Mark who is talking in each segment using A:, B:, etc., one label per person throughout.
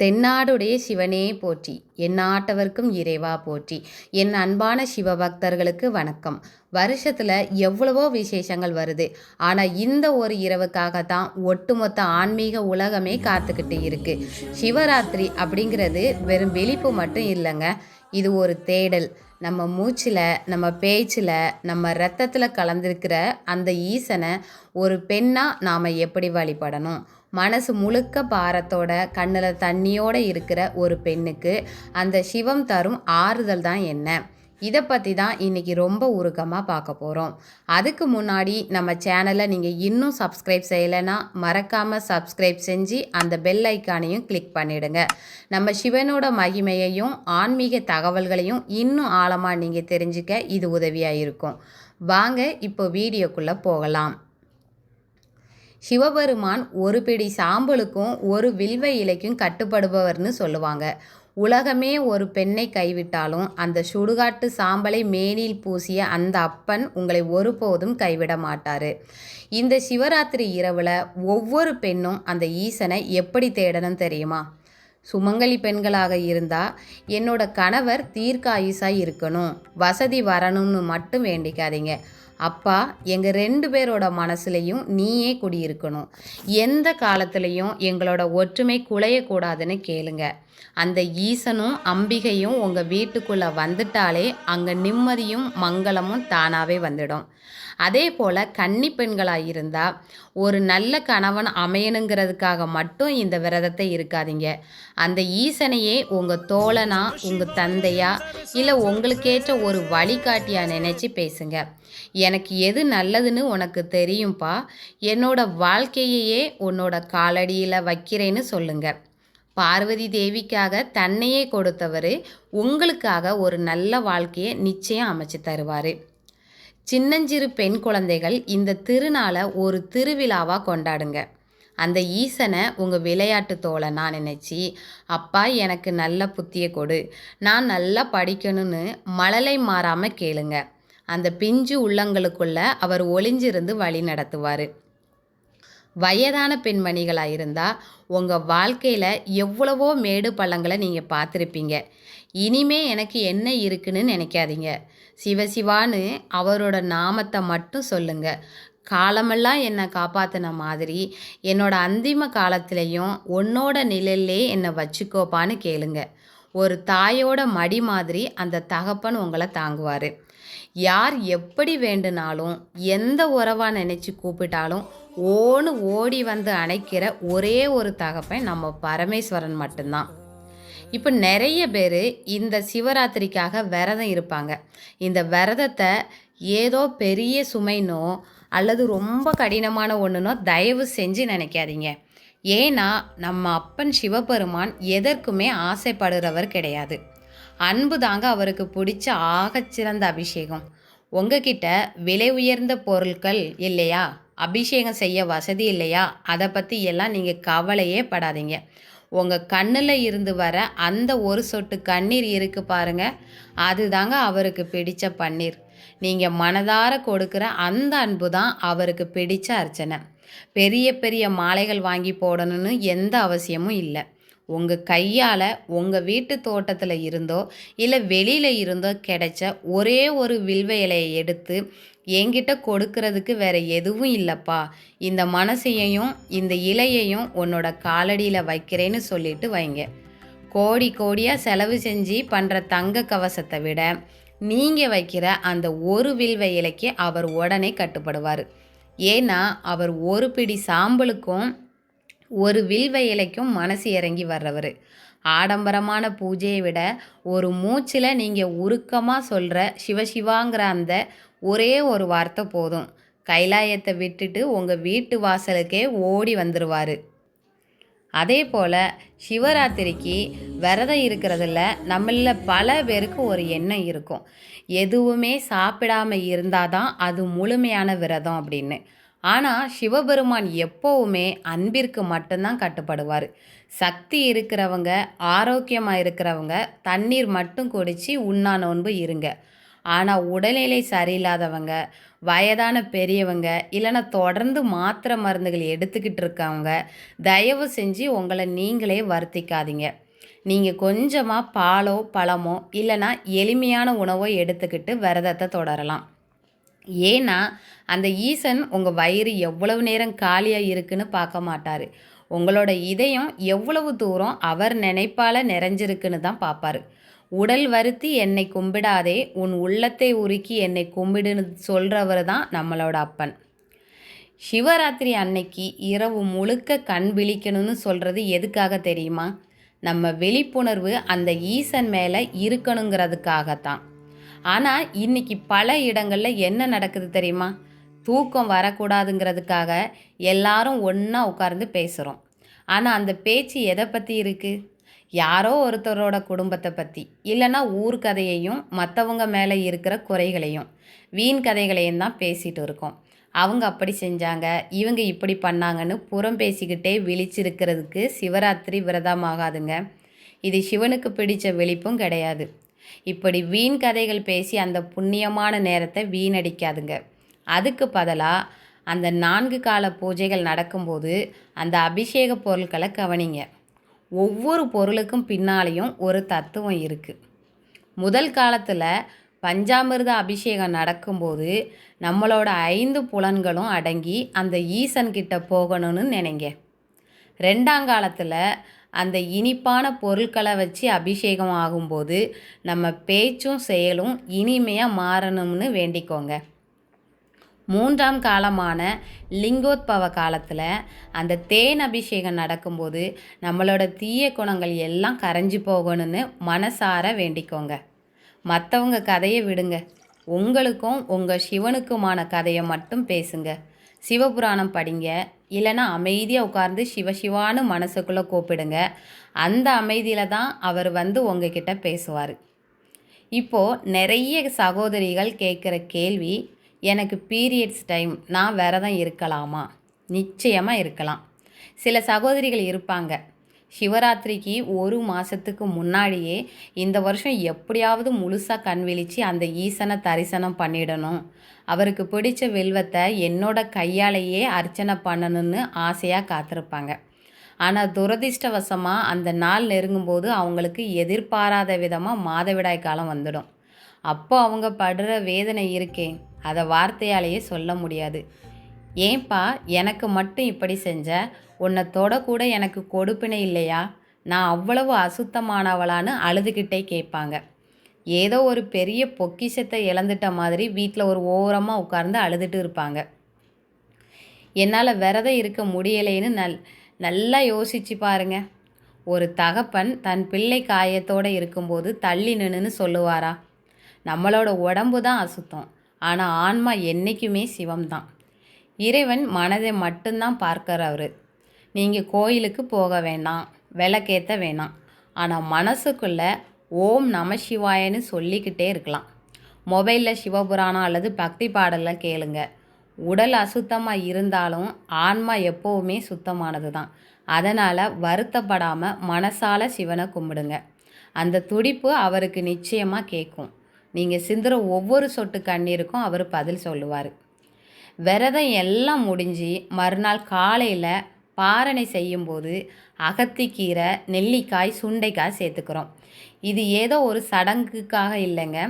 A: தென்னாடுடைய சிவனே போற்றி. எந்நாட்டவர்க்கும் இறைவா போற்றி. என் அன்பான சிவபக்தர்களுக்கு வணக்கம். வருஷத்தில் எவ்வளவோ விசேஷங்கள் வருது. ஆனால் இந்த ஒரு இரவுக்காக தான் ஒட்டுமொத்த ஆன்மீக உலகமே காத்துக்கிட்டு இருக்கு. சிவராத்திரி அப்படிங்கிறது வெறும் வெளிப்பு மட்டும் இல்லைங்க. இது ஒரு தேடல். நம்ம மூச்சில் நம்ம பேச்சில் நம்ம ரத்தத்தில் கலந்திருக்கிற அந்த ஈசனை ஒரு பெண்ணாக நாம் எப்படி வழிபடணும்? மனசு முழுக்க பாரத்தோட கண்ணில் தண்ணியோடு இருக்கிற ஒரு பெண்ணுக்கு அந்த சிவம் தரும் ஆறுதல் தான் என்ன? இதை பற்றி தான் இன்றைக்கி ரொம்ப உருக்கமாக பார்க்க போகிறோம் அதுக்கு முன்னாடி நம்ம சேனலை நீங்கள் இன்னும் சப்ஸ்கிரைப் செய்யலைன்னா மறக்காமல் சப்ஸ்கிரைப் செஞ்சு அந்த பெல் ஐக்கானையும் கிளிக் பண்ணிவிடுங்க நம்ம சிவனோட மகிமையையும் ஆன்மீக தகவல்களையும் இன்னும் ஆழமாக நீங்கள் தெரிஞ்சுக்க இது உதவியாக இருக்கும். வாங்க இப்போ வீடியோக்குள்ளே போகலாம். சிவபெருமான் ஒரு பிடி சாம்பலுக்கும் ஒரு வில்வ இலைக்கும் கட்டுப்படுபவர்னு சொல்லுவாங்க. உலகமே ஒரு பெண்ணை கைவிட்டாலும் அந்த சுடுகாட்டு சாம்பலை மேனில் பூசிய அந்த அப்பன் உங்களை ஒருபோதும் கைவிட மாட்டார். இந்த சிவராத்திரி இரவில் ஒவ்வொரு பெண்ணும் அந்த ஈசனை எப்படி தேடணும் தெரியுமா? சுமங்கலி பெண்களாக இருந்தால் என்னோட கணவர் தீர்க்காயுசாக இருக்கணும் வசதி வரணும்னு மட்டும் வேண்டிக்காதீங்க. அப்பா எங்கள் ரெண்டு பேரோட மனசுலையும் நீயே குடியிருக்கணும். எந்த காலத்துலேயும் எங்களோட ஒற்றுமை குலையக்கூடாதுன்னு கேளுங்க. அந்த ஈசனும் அம்பிகையும் உங்கள் வீட்டுக்குள்ளே வந்துட்டாலே அங்கே நிம்மதியும் மங்களமும் தானாகவே வந்துடும். அதே போல் கன்னி பெண்களாக இருந்தால் ஒரு நல்ல கணவன் அமையணுங்கிறதுக்காக மட்டும் இந்த விரதத்தை இருக்காதீங்க. அந்த ஈசனையே உங்கள் தோழனா உங்கள் தந்தையா இல்லை உங்களுக்கேற்ற ஒரு வழிகாட்டியாக நினச்சி பேசுங்க. எனக்கு எது நல்லதுன்னு உனக்கு தெரியும்ப்பா என்னோட வாழ்க்கையையே உன்னோட காலடியில் வைக்கிறேன்னு சொல்லுங்கள் பார்வதி தேவிக்காக தன்னையே கொடுத்தவர் உங்களுக்காக ஒரு நல்ல வாழ்க்கையை நிச்சயம் அமைச்சு தருவார். சின்னஞ்சிறு பெண் குழந்தைகள் இந்த திருநாளை ஒரு திருவிழாவாக கொண்டாடுங்க. அந்த ஈசனை உங்கள் விளையாட்டு தோலை நான் நினச்சி அப்பா எனக்கு நல்ல புத்திய கொடு. நான் நல்லா படிக்கணும்னு மழலை மாறாமல் கேளுங்க. அந்த பிஞ்சு உள்ளங்களுக்குள்ள அவர் ஒளிஞ்சிருந்து வழி நடத்துவார். வயதான பெண்மணிகளாக இருந்தால் உங்கள் வாழ்க்கையில் எவ்வளவோ மேடு பள்ளங்களை நீங்கள் பார்த்துருப்பீங்க. இனிமே எனக்கு என்ன இருக்குன்னு நினைக்காதீங்க. சிவசிவான்னு அவரோட நாமத்தை மட்டும் சொல்லுங்க. காலமெல்லாம் என்னை காப்பாற்றின மாதிரி என்னோட அந்திம காலத்திலையும் உன்னோட நிழல்லே என்னை வச்சுக்கோப்பான்னு கேளுங்க. ஒரு தாயோட மடி மாதிரி அந்த தகப்பன் உங்களை தாங்குவார். யார் எப்படி வேண்டுனாலும் எந்த உறவாக நினச்சி கூப்பிட்டாலும் ஓன்னு ஓடி வந்து அணைக்கிற ஒரே ஒரு தகப்பன் நம்ம பரமேஸ்வரன் மட்டும்தான். இப்போ நிறைய பேர் இந்த சிவராத்திரிக்காக விரதம் இருப்பாங்க. இந்த விரதத்தை ஏதோ பெரிய சுமைனோ அல்லது ரொம்ப கடினமான ஒன்றுனோ தயவு செஞ்சு நினைக்காதீங்க. ஏன்னா நம்ம அப்பன் சிவபெருமான் எதற்குமே ஆசைப்படுறவர் கிடையாது. அன்பு தாங்க அவருக்கு பிடிச்ச ஆகச்சிறந்த அபிஷேகம். உங்ககிட்ட விலை உயர்ந்த பொருட்கள் இல்லையா? அபிஷேகம் செய்ய வசதி இல்லையா? அதை பற்றி எல்லாம் நீங்கள் கவலையே படாதீங்க. உங்கள் கண்ணில் இருந்து வர அந்த ஒரு சொட்டு கண்ணீர் இருக்கு பாருங்க. அதுதாங்க அவருக்கு பிடித்த பன்னீர். நீங்கள் மனதார கொடுக்குற அந்த அன்பு தான் அவருக்கு பிடித்த அர்ச்சனை. பெரிய பெரிய மாலைகள் வாங்கி போடணும்னு எந்த அவசியமும் இல்லை. உங்கள் கையால் உங்கள் வீட்டு தோட்டத்தில் இருந்தோ இல்லை வெளியில் இருந்தோ கிடைச்ச ஒரே ஒரு வில்வ இலையை எடுத்து என்கிட்ட கொடுக்கறதுக்கு வேற எதுவும் இல்லைப்பா. இந்த மனசையையும் இந்த இலையையும் உன்னோட காலடியில் வைக்கிறேன்னு சொல்லிட்டு வைங்க. கோடி கோடியாக செலவு செஞ்சு பண்ணுற தங்க கவசத்தை விட நீங்கள் வைக்கிற அந்த ஒரு வில்வ இலைக்கு அவர் உடனே கட்டுப்படுவார். ஏன்னா அவர் ஒரு பிடி சாம்பலுக்கும் ஒரு வில்வயலைக்கும் மனசு இறங்கி வர்றவர். ஆடம்பரமான பூஜையை விட ஒரு மூச்சில் நீங்கள் உருக்கமாக சொல்கிற சிவசிவாங்கிற அந்த ஒரே ஒரு வார்த்தை போதும். கைலாயத்தை விட்டுட்டு உங்கள் வீட்டு வாசலுக்கே ஓடி வந்துடுவார் அதே போல் சிவராத்திரிக்கு விரதம் இருக்கிறதுல நம்மள பல பேருக்கு ஒரு எண்ணம் இருக்கும். எதுவுமே சாப்பிடாம இருந்தால் தான் அது முழுமையான விரதம் அப்படின்னு. ஆனால் சிவபெருமான் எப்போவுமே அன்பிற்கு மட்டும்தான் கட்டுப்படுவார். சக்தி இருக்கிறவங்க ஆரோக்கியமாக இருக்கிறவங்க தண்ணீர் மட்டும் குடித்து உண்ணா நோன்பு இருங்க. ஆனால் உடல்நிலை சரியில்லாதவங்க வயதான பெரியவங்க இல்லைன்னா தொடர்ந்து மாத்திரை மருந்துகள் எடுத்துக்கிட்டு இருக்கவங்க தயவு செஞ்சு உங்களை நீங்களே வருத்திக்காதீங்க. நீங்கள் கொஞ்சமாக பாலோ பழமோ இல்லைன்னா எளிமையான உணவோ எடுத்துக்கிட்டு விரதத்தை தொடரலாம். ஏன்னா அந்த ஈசன் உங்கள் வயிறு எவ்வளவு நேரம் காலியாக இருக்குன்னு பார்க்க மாட்டார். உங்களோட இதயம் எவ்வளவு தூரம் அவர் நினைப்பால் நிறைஞ்சிருக்குன்னு தான் பார்ப்பாரு. உடல் வருத்தி என்னை கும்பிடாதே உன் உள்ளத்தை உருக்கி என்னை கும்பிடுன்னு சொல்கிறவர் தான் நம்மளோட அப்பன். சிவராத்திரி அன்னைக்கு இரவு முழுக்க கண் விழிக்கணும்னு சொல்கிறது எதுக்காக தெரியுமா? நம்ம விழிப்புணர்வு அந்த ஈசன் மேலே இருக்கணுங்கிறதுக்காகத்தான். ஆனால் இன்னைக்கு பல இடங்களில் என்ன நடக்குது தெரியுமா? தூக்கம் வரக்கூடாதுங்கிறதுக்காக எல்லாரும் ஒன்றா உட்கார்ந்து பேசுகிறோம் ஆனால் அந்த பேச்சு எதை பற்றி இருக்குது யாரோ ஒருத்தரோட குடும்பத்தை பற்றி இல்லைன்னா ஊர் கதையையும் மற்றவங்க மேலே இருக்கிற குறைகளையும் வீண் கதைகளையும் தான் பேசிகிட்டு இருக்கோம். அவங்க அப்படி செஞ்சாங்க இவங்க இப்படி பண்ணாங்கன்னு புறம் பேசிக்கிட்டே விழிச்சிருக்கிறதுக்கு சிவராத்திரி விரதமாகாதுங்க இது சிவனுக்கு பிடித்த விழிப்பும் கிடையாது. இப்படி வீண் கதைகள் பேசி அந்த புண்ணியமான நேரத்தை வீணடிக்காதுங்க. அதுக்கு பதிலாக அந்த நான்கு கால பூஜைகள் நடக்கும்போது அந்த அபிஷேக பொருட்களை கவனிங்க. ஒவ்வொரு பொருளுக்கும் பின்னாலேயும் ஒரு தத்துவம் இருக்குது முதல் காலத்தில் பஞ்சாமிர்த அபிஷேகம் நடக்கும்போது நம்மளோட ஐந்து புலன்களும் அடங்கி அந்த ஈசன்கிட்ட போகணும்னு நினைங்க. ரெண்டாம் காலத்தில் அந்த இனிப்பான பொருட்களை வச்சு அபிஷேகம் ஆகும்போது நம்ம பேச்சும் செயலும் இனிமையாக மாறணும்னு வேண்டிக்கோங்க. மூன்றாம் காலமான லிங்கோத்பவ காலத்தில் அந்த தேன் அபிஷேகம் நடக்கும்போது நம்மளோட தீய குணங்கள் எல்லாம் கரைஞ்சி போகணும்னு மனசார வேண்டிக்கோங்க. மற்றவங்க கதையை விடுங்க. உங்களுக்கும் உங்கள் சிவனுக்குமான கதையை மட்டும் பேசுங்க. சிவபுராணம் படிங்க. இல்லைன்னா அமைதியாக உட்கார்ந்து சிவசிவான்னு மனசுக்குள்ளே கூப்பிடுங்க. அந்த அமைதியில் தான் அவர் வந்து உங்ககிட்ட பேசுவார். இப்போது நிறைய சகோதரிகள் கேட்குற கேள்வி எனக்கு பீரியட்ஸ் டைம் நான் விரதம் இருக்கலாமா? நிச்சயமாக இருக்கலாம். சில சகோதரிகள் இருப்பாங்க. சிவராத்திரிக்கு ஒரு மாதத்துக்கு முன்னாடியே இந்த வருஷம் எப்படியாவது முழுசாக கண் விழித்து அந்த ஈசனை தரிசனம் பண்ணிடணும். அவருக்கு பிடிச்ச வெல்வத்தை என்னோட கையாலேயே அர்ச்சனை பண்ணணும்னு ஆசையாக காத்திருப்பாங்க. ஆனால் துரதிர்ஷ்டவசமாக அந்த நாள் நெருங்கும்போது அவங்களுக்கு எதிர்பாராத விதமாக மாதவிடாய் காலம் வந்துடும். அப்போ அவங்க படுற வேதனை இருக்கே அதை வார்த்தையாலேயே சொல்ல முடியாது. ஏன்பா எனக்கு மட்டும் இப்படி செஞ்ச? உன்னை தொடக்கூட எனக்கு கொடுப்பினை இல்லையா? நான் அவ்வளவு அசுத்தமானவளான்னு அழுதுகிட்டே கேட்பாங்க. ஏதோ ஒரு பெரிய பொக்கிஷத்தை இழந்துட்ட மாதிரி வீட்டில் ஒரு ஓரமாக உட்கார்ந்து அழுதுட்டு இருப்பாங்க. என்னால் விரதம் இருக்க முடியலைன்னு நல் நல்லா யோசிச்சு பாருங்க. ஒரு தகப்பன் தன் பிள்ளை காயத்தோடு இருக்கும்போது தள்ளி நின்னு சொல்லுவாரா? நம்மளோட உடம்பு தான் அசுத்தம். ஆனால் ஆன்மா என்றைக்குமே சிவம்தான். இறைவன் மனதை மட்டும்தான் பார்க்குறவர். நீங்கள் கோயிலுக்கு போக வேண்டாம் விளக்கேற்ற வேணாம். ஆனால் மனசுக்குள்ளே ஓம் நம சிவாயன்னு சொல்லிக்கிட்டே இருக்கலாம். மொபைலில் சிவபுராணம் அல்லது பக்தி பாடலில் கேளுங்க. உடல் அசுத்தமாக இருந்தாலும் ஆன்மா எப்போவுமே சுத்தமானது தான் அதனால் வருத்தப்படாமல் மனசால் சிவனை கும்பிடுங்க. அந்த துடிப்பு அவருக்கு நிச்சயமாக கேட்கும் நீங்கள் சிந்துற ஒவ்வொரு சொட்டு கண்ணீருக்கும் அவர் பதில் சொல்லுவார். விரதம் எல்லாம் முடிஞ்சு மறுநாள் காலையில் பாரணை செய்யும்போது அகத்திக்கீரை நெல்லிக்காய் சுண்டைக்காய் சேர்த்துக்கிறோம். இது ஏதோ ஒரு சடங்குக்காக இல்லைங்க.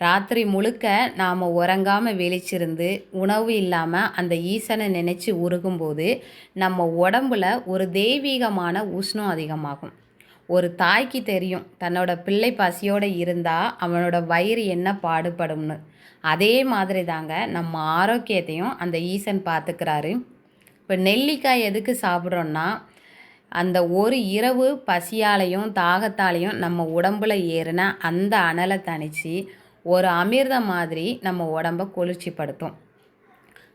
A: ராத்திரி முழுக்க நாம் உறங்காமல் விழிச்சிருந்து உணவு இல்லாமல் அந்த ஈசனை நினச்சி உருகும்போது நம்ம உடம்புல ஒரு தெய்வீகமான உஷ்ணம் அதிகமாகும். ஒரு தாய்க்கு தெரியும் தன்னோட பிள்ளை பசியோடு இருந்தால் அவனோட வயிறு என்ன பாடுபடும்னு. அதே மாதிரி தாங்க நம்ம ஆரோக்கியத்தையும் அந்த ஈசன் பார்த்துக்கிறாரு. இப்போ நெல்லிக்காய் எதுக்கு சாப்பிட்றோன்னா அந்த ஒரு இரவு பசியாலையும் தாகத்தாலையும் நம்ம உடம்புல ஏறின அந்த அனலை தணித்து ஒரு அமிர்தம் மாதிரி நம்ம உடம்பை குளிர்ச்சிப்படுத்தும்.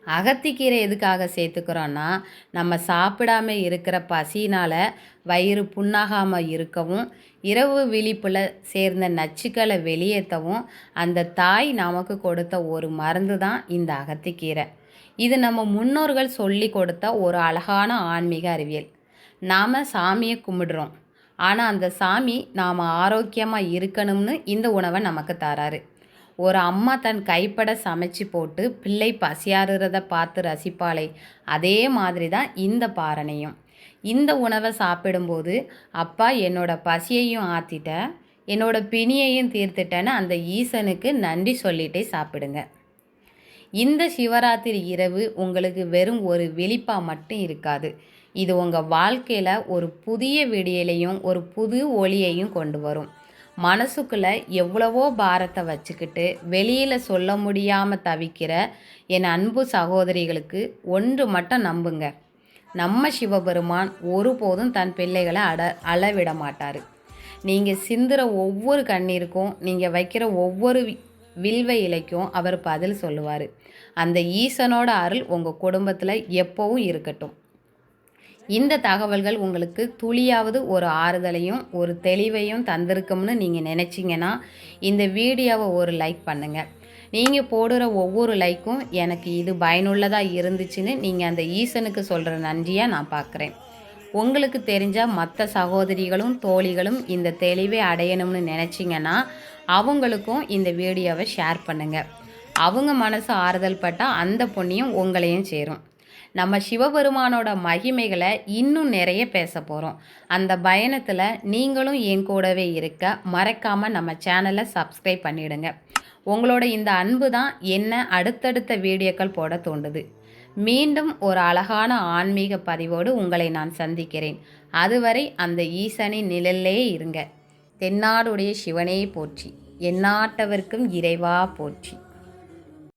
A: அகத்திக்கீரை எதுக்காக சேர்த்துக்கிறோன்னா நம்ம சாப்பிடாம இருக்கிற பசினால் வயிறு புண்ணாகாமல் இருக்கவும் இரவு விழிப்பில் சேர்ந்த நச்சுக்களை வெளியேற்றவும் அந்த தாய் நமக்கு கொடுத்த ஒரு மருந்து தான் இந்த அகத்திக்கீரை. இது நம்ம முன்னோர்கள் சொல்லி கொடுத்த ஒரு அழகான ஆன்மீக அறிவியல். நாம் சாமியை கும்பிடுறோம். ஆனால் அந்த சாமி நாம் ஆரோக்கியமாக இருக்கணும்னு இந்த உணவை நமக்கு தராரு. ஒரு அம்மா தன் கைப்பட சமைச்சு போட்டு பிள்ளை பசியாறுறத பார்த்து ரசிப்பாளே. அதே மாதிரி தான் இந்த பாரணையும். இந்த உணவை சாப்பிடும்போது அப்பா என்னோட பசியையும் ஆற்றிட்ட என்னோட பிணியையும் தீர்த்துட்டேன்னு அந்த ஈசனுக்கு நன்றி சொல்லிட்டே சாப்பிடுங்க. இந்த சிவராத்திரி இரவு உங்களுக்கு வெறும் ஒரு விழிப்பா மட்டும் இருக்காது. இது உங்கள் வாழ்க்கையில் ஒரு புதிய விடியலையும் ஒரு புது ஒளியையும் கொண்டு வரும். மனசுக்குள்ளே எவ்வளவோ பாரத்தை வச்சுக்கிட்டு வெளியில் சொல்ல முடியாமல் தவிக்கிற என் அன்பு சகோதரிகளுக்கு ஒன்று மட்டும் நம்புங்க. நம்ம சிவபெருமான் ஒருபோதும் தன் பிள்ளைகளை அட அளவிட மாட்டார். நீங்கள் சிந்துற ஒவ்வொரு கண்ணீருக்கும் நீங்கள் வைக்கிற ஒவ்வொரு வில்வ இலைக்கும் அவர் பதில் சொல்லுவார். அந்த ஈசனோட அருள் உங்கள் குடும்பத்தில் எப்போவும் இருக்கட்டும். இந்த தகவல்கள் உங்களுக்கு துளியாவது ஒரு ஆறுதலையும் ஒரு தெளிவையும் தந்திருக்கும்னு நீங்கள் நினச்சிங்கன்னா இந்த வீடியோவை ஒரு லைக் பண்ணுங்கள் நீங்கள் போடுற ஒவ்வொரு லைக்கும் எனக்கு இது பயனுள்ளதாக இருந்துச்சுன்னு நீங்கள் அந்த ஈசனுக்கு சொல்கிற நன்றியாக நான் பார்க்குறேன் உங்களுக்கு தெரிஞ்ச மற்ற சகோதரிகளும் தோழிகளும் இந்த தெளிவை அடையணும்னு நினச்சிங்கன்னா அவங்களுக்கும் இந்த வீடியோவை ஷேர் பண்ணுங்கள் அவங்க மனசு ஆறுதல் பட்டால் அந்த பொண்ணியும் உங்களையும் சேரும். நம்ம சிவபெருமானோட மகிமைகளை இன்னும் நிறைய பேச போகிறோம் அந்த பயணத்தில் நீங்களும் என் கூடவே இருக்க மறக்காமல் நம்ம சேனலை சப்ஸ்கிரைப் பண்ணிவிடுங்க உங்களோட இந்த அன்பு தான் என்ன அடுத்தடுத்த வீடியோக்கள் போட தோண்டுது. மீண்டும் ஒரு அழகான ஆன்மீக பதிவோடு உங்களை நான் சந்திக்கிறேன். அதுவரை அந்த ஈசனின் நிழல்லே இருங்க. தென்னாடுடைய சிவனே போற்றி. எந்நாட்டவர்க்கும் இறைவா போற்றி.